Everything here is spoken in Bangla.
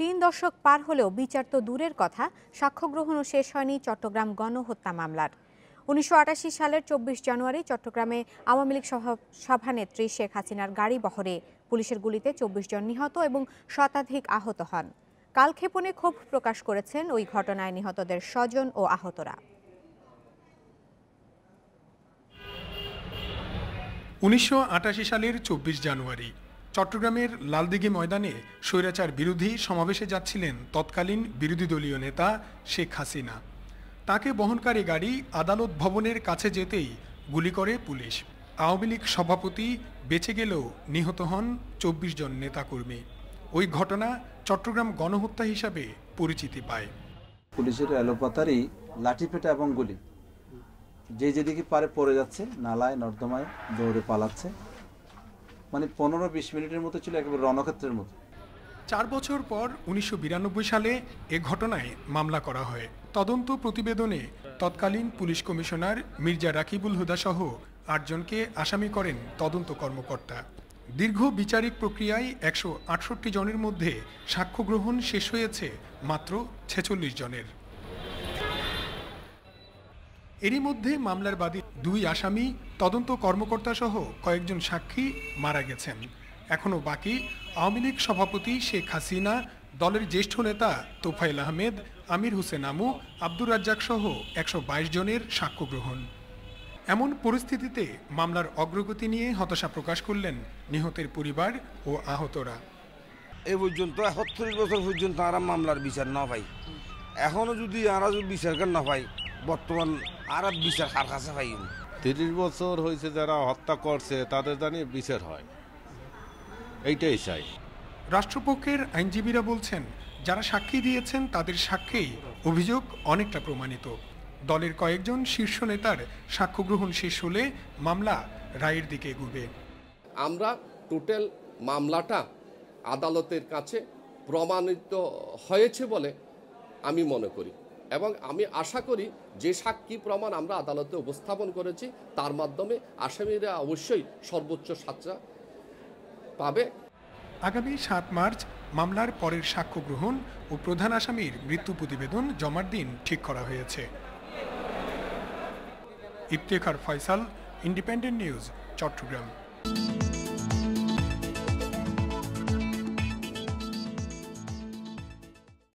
তিন দশক পার হলেও বিচার তো দূরের কথা সাক্ষ্য গ্রহণও শেষ হয়নি চট্টগ্রাম গণহত্যা মামলার। উনিশশো সালের চব্বিশ জানুয়ারি চট্টগ্রামে আওয়ামী লীগ সভা- সভানেত্রী শেখ হাসিনার গাড়ি বহরে। পুলিশের গুলিতে চব্বিশ জন নিহত এবং শতাধিক আহত হন। কালক্ষেপণে ক্ষোভ প্রকাশ করেছেন ওই ঘটনায় নিহতদের স্বজন ও আহতরা। উনিশশো আটাশি সালের চব্বিশ জানুয়ারি চট্টগ্রামের লালদিঘি ময়দানে স্বৈরাচার বিরোধী সমাবেশে যাচ্ছিলেন তৎকালীন বিরোধী দলীয় নেতা শেখ হাসিনা। তাকে বহনকারী গাড়ি আদালত ভবনের কাছে যেতেই গুলি করে পুলিশ। আওয়ামী লীগ সভাপতি বেঁচে গেলেও নিহত হন চব্বিশ জন নেতাকর্মী। ওই ঘটনা চট্টগ্রাম গণহত্যা হিসাবে পরিচিতি পায়। পুলিশের এলোপাতারই লাঠিপেটা এবং গুলি। যে যেদিকে পারে পড়ে যাচ্ছে, নালায়, নর্দমায় দৌড়ে পালাচ্ছে। মানে পনেরো বিশ মিনিটের মতো ছিল একেবারে রণক্ষেত্রের মতো। চার বছর পর উনিশশো বিরানব্বই সালে এ ঘটনায় মামলা করা হয়। তদন্ত প্রতিবেদনে তৎকালীন পুলিশ কমিশনার মির্জা রাকিবুল হুদা সহ আটজনকে আসামি করেন তদন্ত কর্মকর্তা। দীর্ঘ বিচারিক প্রক্রিয়ায় একশো আটষট্টি জনের মধ্যে সাক্ষ্য গ্রহণ শেষ হয়েছে মাত্র ছেচল্লিশ জনের। এরই মধ্যে মামলার বাদী দুই আসামি, তদন্ত কর্মকর্তা সহ কয়েকজন সাক্ষী মারা গেছেন। এখনও বাকি আওয়ামী লীগ সভাপতি শেখ হাসিনা, দলের জ্যেষ্ঠ নেতা তোফাইল আহমেদ, আমির হোসেন আমু, আব্দুর রাজ্জাক সহ একশো বাইশ জনের সাক্ষ্য গ্রহণ। এমন পরিস্থিতিতে মামলার অগ্রগতি নিয়ে হতাশা প্রকাশ করলেন নিহতের পরিবার ও আহতরা। এ পর্যন্ত সত্তর বছর পর্যন্ত আর মামলার বিচার না পাই। এখনও যদি আর যদি বিচার না পাই বর্তমান আর বিচার কার কাছে পাই তিরিশ বছর হয়েছে যারা হত্যা করছে তাদের জানিয়ে বিচার হয়। এইটাই চাই। রাষ্ট্রপক্ষের আইনজীবীরা বলছেন যারা সাক্ষী দিয়েছেন তাদের সাক্ষ্যেই অভিযোগ অনেকটা প্রমাণিত। দলের কয়েকজন শীর্ষ নেতার সাক্ষ্য গ্রহণ শেষ হলে মামলা রায়ের দিকে এগুবে। আমরা টোটাল মামলাটা আদালতের কাছে প্রমাণিত হয়েছে বলে আমি মনে করি। এবং আমি আশা করি যে সাক্ষী প্রমাণ আমরা আদালতে উপস্থাপন করেছি, তার মাধ্যমে আসামিরা অবশ্যই সর্বোচ্চ সাজা পাবে। আগামী সাত মার্চ মামলার পরের সাক্ষ্য গ্রহণ ও প্রধান আসামির মৃত্যু প্রতিবেদন জমার দিন ঠিক করা হয়েছে। Iftekhar Faisal, independent news, Chattogram.